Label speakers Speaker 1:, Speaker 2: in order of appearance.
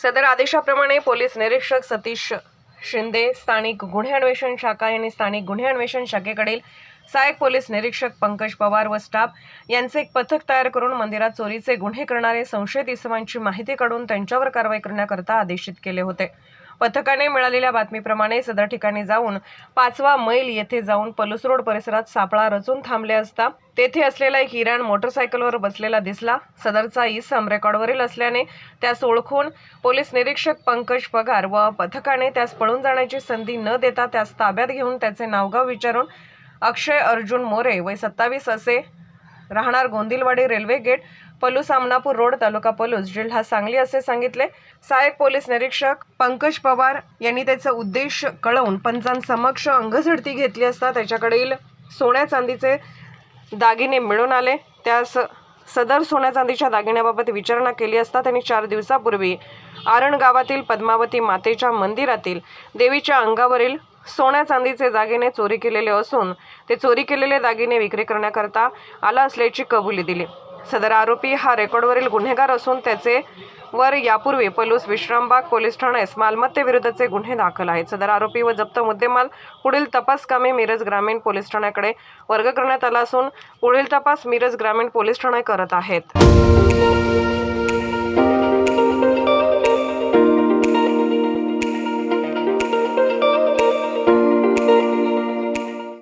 Speaker 1: सदर आदेशाप्रमाणे पोलीस निरीक्षक सतीश शिंदे स्थानिक गुन्हे अन्वेषण शाखा यांनी स्थानिक गुन्हे अन्वेषण शाखेकडील सहाय्यक पोलीस निरीक्षक पंकज पवार व स्टाफ यांचे एक पथक तयार करून मंदिरात चोरीचे गुन्हे करणारे संशयित इसमांची माहिती काढून त्यांच्यावर कारवाई करण्याकरता आदेशित केले होते. पथकाने मिळालेल्या बातमीप्रमाणे सदर ठिकाणी जाऊन पाचवा मैल येथे जाऊन पलूस रोड परिसरात सापळा रचून थांबले असता तेथे असलेला एक इराण मोटरसायकलवर बसलेला दिसला. सदरचा इसम रेकॉर्डवरील असल्याने त्यास ओळखून पोलीस निरीक्षक पंकज पगार व पथकाने त्यास पळून जाण्याची संधी न देता त्यास ताब्यात घेऊन त्याचे नावगाव विचारून अक्षय अर्जुन मोरे वय सत्तावीस असे राहणार Gondilwadi railway gate Palus Amanapur road taluka Palus. जिल्हा सांगली असे सांगितले. सहाय्यक पोलीस निरीक्षक पंकज पवार यांनी त्याचा उद्देश कळवून पंचांसमक्ष अंगझडती घेतली असता त्याच्याकडील सोन्या चांदीचे दागिने मिळून आले. त्यास सदर सोन्या चांदीच्या दागिन्याबाबत विचारणा केली असता त्यांनी चार दिवसापूर्वी आरण गावातील पद्मावती मातेच्या मंदिरातील देवीच्या अंगावरील सोन्या चांदीचे दागिने चोरी केलेले असून ते चोरी केलेले दागिने विक्री करण्याकरता आला असल्याची कबुली दिली. सदर आरोपी हा रेकॉर्डवरील गुन्हेगार असून त्याचे वर यापूर्वी पलूस विश्रामबाग पोलीस ठाण्यास मालमत्तेविरुद्धचे गुन्हे दाखल आहेत. सदर आरोपी व जप्त मुद्देमाल पुढील तपास कामे मिरज ग्रामीण पोलीस ठाण्याकडे वर्ग करण्यात आला असून पुढील तपास मिरज ग्रामीण पोलीस ठाणे करत आहेत.